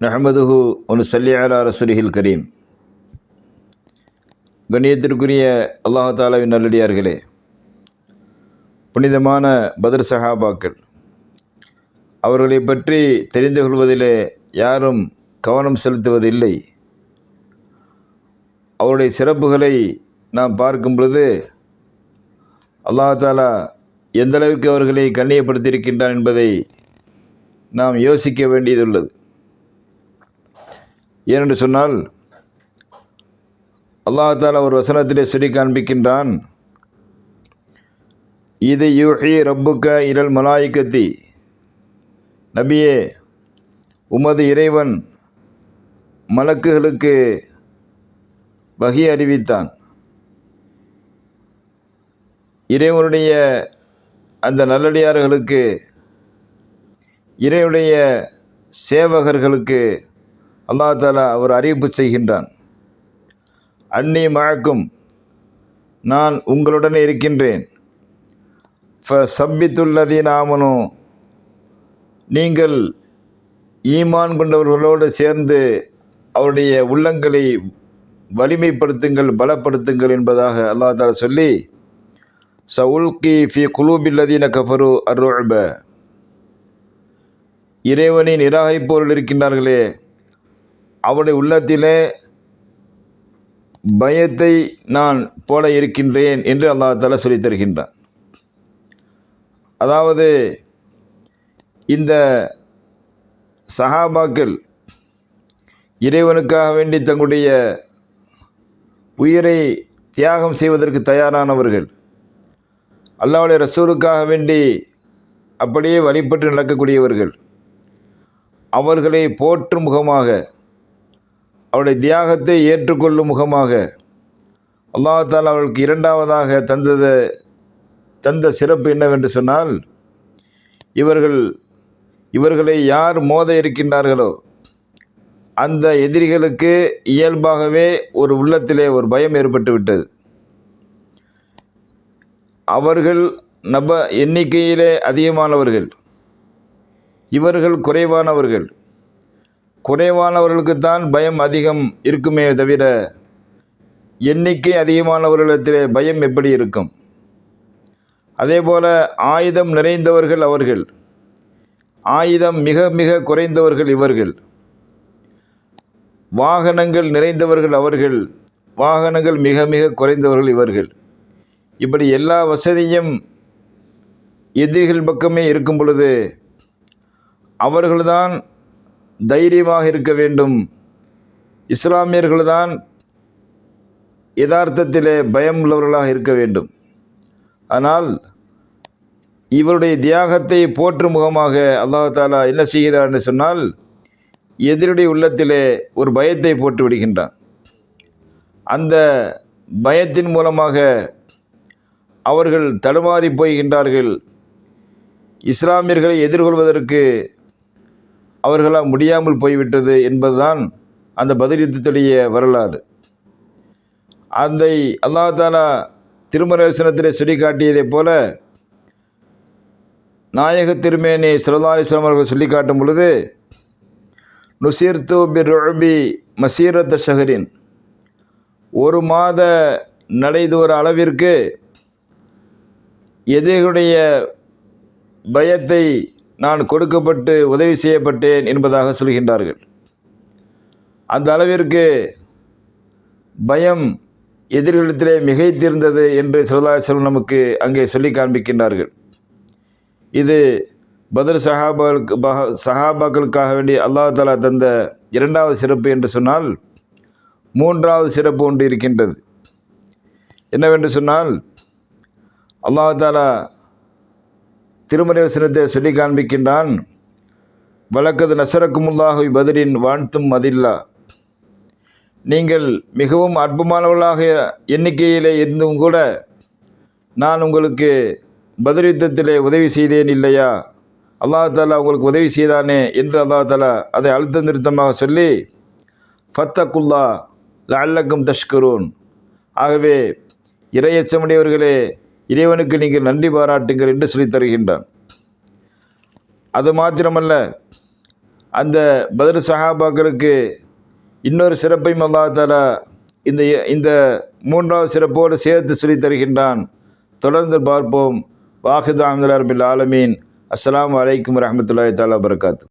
நஹமதுஹு ஒன்று சல்லி அலா ரசுலிஹில் கரீம். கண்ணியத்திற்குரிய அல்லாஹ் தாலாவின் நல்லடியார்களே புனிதமான பதர் சஹாபாக்கள் அவர்களை பற்றி தெரிந்து கொள்வதிலே யாரும் கவனம் செலுத்துவதில்லை. அவருடைய சிறப்புகளை நாம் பார்க்கும் பொழுது அல்லாஹாலா எந்தளவிற்கு அவர்களை கண்ணியப்படுத்தியிருக்கின்றான் என்பதை நாம் யோசிக்க வேண்டியதுள்ளது. ஏனென்று சொன்னால் அல்லாஹால ஒரு வசனத்திலே சொல்லி காண்பிக்கின்றான் இது யூஹி ரப்புக்க இரல் மலாய்க்கத்தி. நபியே உமது இறைவன் மலக்குகளுக்கு வகி அறிவித்தான். இறைவனுடைய அந்த நல்லடியார்களுக்கு இறைவனுடைய சேவகர்களுக்கு அல்லா தாலா அவர் அறிவிப்பு செய்கின்றான். அன்னி மழக்கும் நான் உங்களுடனே இருக்கின்றேன். ஃப சப்பித்துள்ளதீன் ஆமனும் நீங்கள் ஈமான் கொண்டவர்களோடு சேர்ந்து அவருடைய உள்ளங்களை வலிமைப்படுத்துங்கள் பலப்படுத்துங்கள் என்பதாக அல்லா தாலா சொல்லி சவுல்கி ஃபி குலூபில்லதீன கஃபரு அருப இறைவனை நிராகரிப்பவர்கள் இருக்கின்றார்களே அவருடைய உள்ளத்திலே பயத்தை நான் போல இருக்கின்றேன் என்று அல்லா தாலா சொல்லி தருகின்றான். அதாவது இந்த சஹாபாக்கள் இறைவனுக்காக வேண்டி தங்களுடைய உயிரை தியாகம் செய்வதற்கு தயாரானவர்கள் அல்லாவுடைய ரசூலுக்காக வேண்டி அப்படியே வழிபட்டு நடக்கக்கூடியவர்கள் அவர்களை போற்றும் முகமாக அவருடைய தியாகத்தை ஏற்றுக்கொள்ளும் முகமாக அல்லாஹால் அவளுக்கு இரண்டாவதாக தந்தது தந்த சிறப்பு என்னவென்று சொன்னால் இவர்கள் இவர்களை யார் மோத இருக்கின்றார்களோ அந்த எதிரிகளுக்கு இயல்பாகவே ஒரு உள்ளத்திலே ஒரு பயம் ஏற்பட்டு விட்டது. அவர்கள் நப எண்ணிக்கையிலே அதிகமானவர்கள் இவர்கள் குறைவானவர்கள். குறைவானவர்களுக்குத்தான் பயம் அதிகம் இருக்குமே தவிர எண்ணிக்கை அதிகமானவர்களிடத்திலே பயம் எப்படி இருக்கும்? அதே போல் ஆயுதம் நிறைந்தவர்கள் அவர்கள் ஆயுதம் மிக மிக குறைந்தவர்கள் இவர்கள் வாகனங்கள் நிறைந்தவர்கள் அவர்கள் வாகனங்கள் மிக மிக குறைந்தவர்கள் இவர்கள். இப்படி எல்லா வசதியும் எதிரிகள் பக்கமே இருக்கும் பொழுது அவர்கள்தான் தைரியமாக இருக்க வேண்டும். இஸ்லாமியர்கள்தான் யதார்த்தத்திலே பயம் உள்ளவர்களாக இருக்க வேண்டும். ஆனால் இவருடைய தியாகத்தை போற்றும் முகமாக அல்லாஹாலா என்ன செய்கிறார் என்று சொன்னால் எதிருடைய உள்ளத்திலே ஒரு பயத்தை போட்டு விடுகின்றான். அந்த பயத்தின் மூலமாக அவர்கள் தடுமாறி போய்கின்றார்கள் இஸ்லாமியர்களை எதிர்கொள்வதற்கு அவர்களால் முடியாமல் போய்விட்டது என்பதுதான் அந்த பதிலுத்தத்துடைய வரலாறு. அந்த அல்லாஹாலா திருமரசனத்திலே சொல்லி காட்டியதைப் போல நாயக திருமேனி சிறதாலிஸ்லாம் அவர்கள் சொல்லி காட்டும் பொழுது நுசீர்த்து பி ரொபி மசீரத்த ஷஹரின். ஒரு மாத நடைதூர அளவிற்கு எதிரிகளுடைய பயத்தை நான் கொடுக்கப்பட்டு உதவி செய்யப்பட்டேன் என்பதாக சொல்கின்றார்கள். அந்த அளவிற்கு பயம் எதிர்களிடத்திலே மிகைத்திருந்தது என்று சிவதாசலம் நமக்கு அங்கே சொல்லி காண்பிக்கின்றார்கள். இது பதில் சஹாபாவுக்கு சஹாபாக்களுக்காக வேண்டி அல்லா தாலா தந்த இரண்டாவது சிறப்பு என்று சொன்னால் மூன்றாவது சிறப்பு ஒன்று இருக்கின்றது. என்னவென்று சொன்னால் அல்லாஹ் தாலா திருமறை வசனத்தை சொல்லி காண்பிக்கின்றான். வழக்கது நசரக்குமுல்லாஹி பதிரின் வாழ்த்தும் மதில்லா நீங்கள் மிகவும் அற்புதமானவர்களாக எண்ணிக்கையிலே இருந்தும் கூட நான் உங்களுக்கு பதில் யுத்தத்திலே உதவி செய்தேன் இல்லையா? அல்லாஹாலா உங்களுக்கு உதவி செய்தானே? என்று அல்லாஹாலா அதை அழுத்த நிறுத்தமாக சொல்லி ஃபத்தகுல்லா லல்லக்கும் தஷ்கரூன். ஆகவே இரையச்சமுடையவர்களே இறைவனுக்கு நீங்கள் நன்றி பாராட்டுங்கள் என்று சொல்லி தருகின்றான். அது மாத்திரமல்ல அந்த பதில் சஹாபாக்களுக்கு இன்னொரு சிறப்பையும் அல்லா தாலா இந்த இந்த மூன்றாவது சிறப்போடு சேர்த்து சொல்லித் தருகின்றான். தொடர்ந்து பார்ப்போம். வாஹித் அஹமதுல்லா ஆலமீன். அஸ்லாம் வலைக்கம் வரஹ்மத்துல்லாஹி தாலா பரகாத்து